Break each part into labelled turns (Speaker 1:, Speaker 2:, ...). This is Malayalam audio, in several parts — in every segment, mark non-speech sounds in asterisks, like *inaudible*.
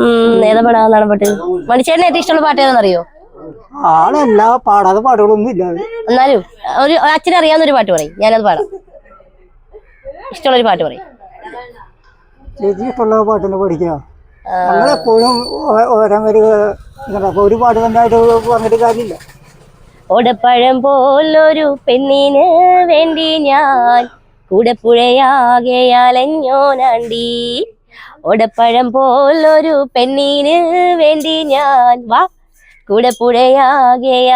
Speaker 1: ഉം ഏതാ പാടാ എന്നാണ് പാട്ട്? മണിച്ചേട്ടന് ഏറ്റവും ഇഷ്ടമുള്ള പാട്ട് ഏതാണെന്നറിയോ
Speaker 2: ആളെല്ലാ പാടാതെ പാടുകളൊന്നും ഇല്ല
Speaker 1: എന്നാലും ഒരു അച്ഛനെ അറിയാവുന്ന ഒരു പാട്ട് പറയും ഞാനത് പാടാം. ഇഷ്ടമുള്ള ഒരു പാട്ട് പറയും.
Speaker 2: ചേച്ചി ഇഷ്ടമുള്ള പാട്ടിനെ പഠിക്കാം ഞങ്ങളെപ്പോഴും ഓ- ഓരോ ഒരു പാട്ട് തന്നെ പറഞ്ഞിട്ട് കാര്യമില്ല.
Speaker 1: ഓടപ്പഴം പോലൊരു പെണ്ണിന് വേണ്ടി ഞാൻ കൂടപ്പുഴയാകെ അലഞ്ഞോനാണ്ടി. ഓടപ്പഴം പോലൊരു പെണ്ണിന് വേണ്ടി ഞാൻ വാ. കൂടെ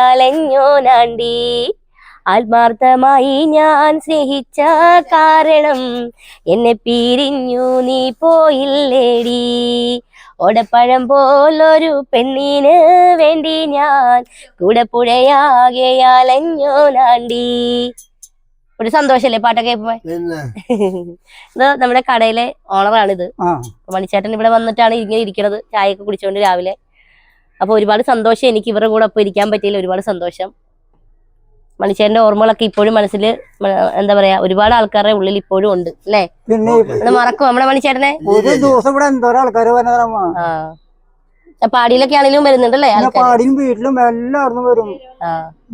Speaker 1: അലഞ്ഞോനാണ്ടി ആത്മാർത്ഥമായി ഞാൻ സ്നേഹിച്ച കാരണം എന്നെ പിരിഞ്ഞു നീ പോയില്ലേടി. ഓടപ്പഴം പോലൊരു പെണ്ണിന് വേണ്ടി ഞാൻ കൂടെ പുഴയാകെ അലഞ്ഞോനാണ്ടി ഒരു സന്തോഷല്ലേ പാട്ടൊക്കെ കേൾക്കുമ്പോ? *laughs* ഇത് നമ്മുടെ കടയിലെ ഓണറാണ്
Speaker 2: ഇത്
Speaker 1: മണിച്ചേട്ടൻ ഇവിടെ വന്നിട്ടാണ് ഇങ്ങനെ ഇരിക്കണത്. ചായയൊക്കെ കുടിച്ചോണ്ട് രാവിലെ. അപ്പൊ ഒരുപാട് സന്തോഷം എനിക്ക് ഇവരുടെ കൂടെ ഒപ്പം ഇരിക്കാൻ പറ്റിയില്ല ഒരുപാട് സന്തോഷം. മണിച്ചേട്ടന്റെ ഓർമ്മകളൊക്കെ ഇപ്പോഴും മനസ്സിൽ എന്താ പറയാ ഒരുപാട് ആൾക്കാരുടെ ഉള്ളിൽ ഇപ്പോഴും ഉണ്ട് അല്ലേ? മറക്കും നമ്മുടെ മണിച്ചേട്ടനെ.
Speaker 2: ഒരു ദിവസം ഇവിടെ എന്തോരം ആൾക്കാർ
Speaker 1: പാടിയിലൊക്കെ ആണെങ്കിലും വരുന്നുണ്ടല്ലേ
Speaker 2: പാടിയും വീട്ടിലും എല്ലാവരും വരും.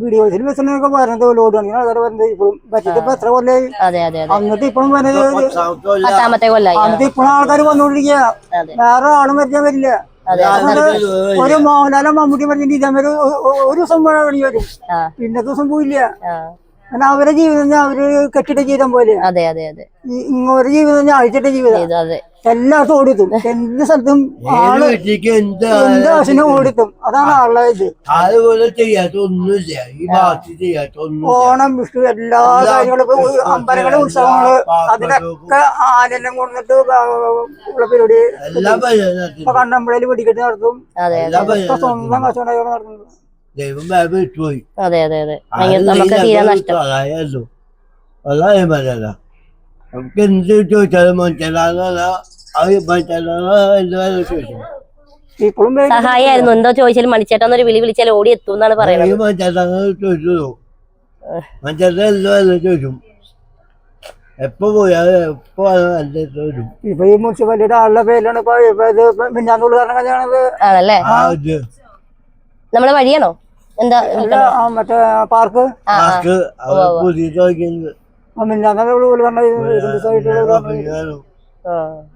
Speaker 2: വീഡിയോസിൽ വെച്ചിട്ടൊക്കെ വരുന്നത് ലോഡ് കണക്കിന് ആൾക്കാർ വരുന്നത് ഇപ്പോഴും പറ്റിട്ട് ഇപ്പൊ എത്ര കൊല്ലായി? ഇപ്പോഴും
Speaker 1: പത്താമത്തെ കൊല്ലായി. ആ,
Speaker 2: അന്നിട്ട് ഇപ്പോഴും ആൾക്കാർ വന്നുകൊണ്ടിരിക്കുക
Speaker 1: അതെ.
Speaker 2: വേറെ ആളും വരച്ചാൽ വരില്ല.
Speaker 1: അതെ
Speaker 2: ഒരു മോഹൻലാലും മമ്മൂട്ടി പറഞ്ഞിട്ട് ഇതേമാതിരി ഒരു ദിവസം പണി വരും.
Speaker 1: ആ.
Speaker 2: പിന്നെ ദിവസം പോയില്ല
Speaker 1: ആ.
Speaker 2: കാരണം അവരെ ജീവിതം അവർ കെട്ടിട്ട ജീവിതം പോലെ.
Speaker 1: അതെ അതെ അതെ.
Speaker 2: ഇങ്ങോട്ട് ജീവിതം അഴിച്ചിട്ട ജീവിതം.
Speaker 1: അതെ.
Speaker 2: എല്ലായിടത്തും ഓടിത്തും എന്ത് സ്ഥലത്തും
Speaker 3: ആൾ എന്ത്
Speaker 2: ആവശ്യം ഓടിത്തും അതാണ് ആളുടെ ഇത്.
Speaker 3: അതുപോലെ ചെയ്യാത്ത ഒന്നുമില്ല ഈ ഭാഗത്ത് ചെയ്യാത്ത ഒന്നുമില്ല
Speaker 2: ഓണം വിഷു എല്ലാ കാര്യങ്ങളും ഇപ്പൊ അമ്പലങ്ങളെ ഉത്സവങ്ങൾ അതിനൊക്കെ ആനെല്ലാം കൊണ്ടിട്ട് ഉള്ള പരിപാടി
Speaker 3: എല്ലാ
Speaker 2: ഇപ്പൊ കണ്ണമ്പളയിൽ വെടിക്കെട്ട് നടത്തും.
Speaker 3: എല്ലാ
Speaker 2: സ്വന്തം കച്ചവടം നടത്തുന്നത്.
Speaker 3: ദൈവം വിട്ടുപോയി
Speaker 1: അതെ അതെ അതെ. നമുക്ക് തീരാ നഷ്ടം.
Speaker 3: അതായല്ലോ അതായ പറയല നമുക്ക് എന്ത് ചോദിച്ചാലും മനസ്സിലാകാൻ അത് മനസ്സിലാകാൻ എന്താ ചോദിച്ചു
Speaker 2: ഇപ്പോഴും പേര്
Speaker 1: സഹായായിരുന്നു. എന്തോ ചോദിച്ചാലും മണിച്ചേട്ടൻ ഒരു വിളി വിളിച്ചാൽ ഓടി എത്തും എന്നാണ് പറയുന്നത്.
Speaker 3: ചോദിച്ചു? എപ്പോ പോയാൽ എപ്പോ ചോദിച്ചു?
Speaker 2: ഇപ്പൊ ഈ മുനിസിപ്പാലിറ്റിയുടെ ആളുടെ പേരിലാണ് ഇപ്പൊ ഇപ്പൊ ഇത് മിന്നാന്നുള്ള കാരണം കല്യാണത്
Speaker 1: ആണല്ലേ?
Speaker 3: ആ ഇത്.
Speaker 1: നമ്മളെ വഴിയാണോ? എന്താ
Speaker 2: ആ മറ്റേ പാർക്ക്?
Speaker 3: ആക്ക് അവർ പുതിയ ചോദിക്കുന്നത്
Speaker 2: മിന്നാന്നുള്ള ഉദ്ഘാടനം ഇരുപത് ദിവസമായിട്ടുള്ള ഉദ്ഘാടനം
Speaker 3: ആ
Speaker 1: ആ.